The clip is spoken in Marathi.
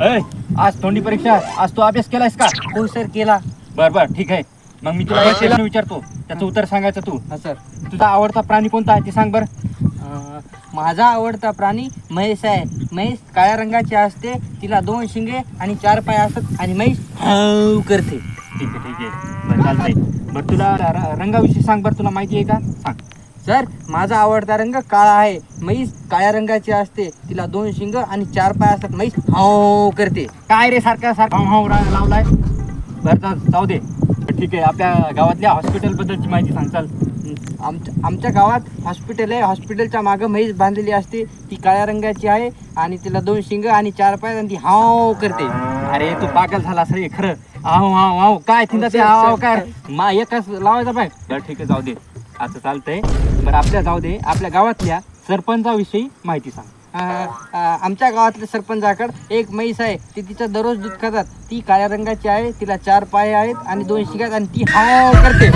आज तोंडी परीक्षा आज तू अभ्यास केलायस का? हो सर केला. बर बर ठीक आहे. मग मी तुला एक प्रश्न विचारतो. त्याचं उत्तर सांगायचं तू. हा सर तुझा आवडता प्राणी कोणता आहे ते सांग बर. अं, माझा आवडता प्राणी म्हैस आहे. म्हैस काळ्या रंगाची असते तिला दोन शिंगे आणि चार पाय असतात आणि म्हैस हाव करते. ठीक आहे ठीक आहे. बरं चालतंय. बरं तुला र- र- रंगाविषयी सांग बरं तुला माहिती आहे का? सांग. सर माझा आवडता रंग काळा आहे. म्हैस काळ्या रंगाची असते. तिला दोन शिंग आणि चार पाय असतात. म्हैस हाव करते. काय रे सारखा सारखा? हाव लावलाय. बरं जाऊ दे. ठीक आहे आपल्या गावातल्या हॉस्पिटलबद्दलची माहिती सांग चाल. आमच्या आमच्या गावात हॉस्पिटल आहे. हॉस्पिटलच्या मागं म्हैस बांधलेली असते. ती काळ्या रंगाची आहे आणि तिला दोन शिंग आणि चार पाय आणि ती हाव करते. अरे तू पागल झाला असं हे खरं. आव आव आव काय तिथं ते आव काय? मा एकच लावायचा पाय. बरं ठीक आहे जाऊ दे. असं चालतंय. बरं आपल्या जाऊ दे. आपल्या गावातल्या सरपंचाविषयी माहिती सांग. आमच्या गावातल्या सरपंचाकडे एक म्हैस आहे. ती तिचं दररोज दूध खातात. ती काळ्या रंगाची आहे तिला चार पाय आहेत आणि दोन शिंगात आणि ती हाव करते.